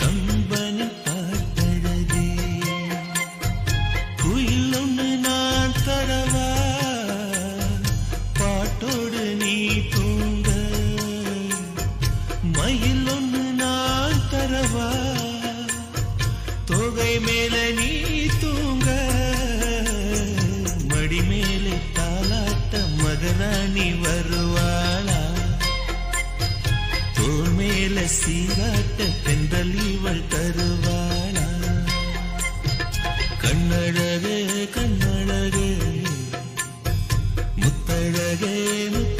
Company பார்த்தழகே குயில் ஒன்று நான் தரவா பாட்டோடு நீ தூங்க. மயில் ஒன்று நான் தரவா தொகை மேல நீ தூங்க. நீ வரும். மேல சீராட்ட தென்றல் இவள் தருவாளா? கண்ணழகே கண்ணழகே முத்தழகே முத்த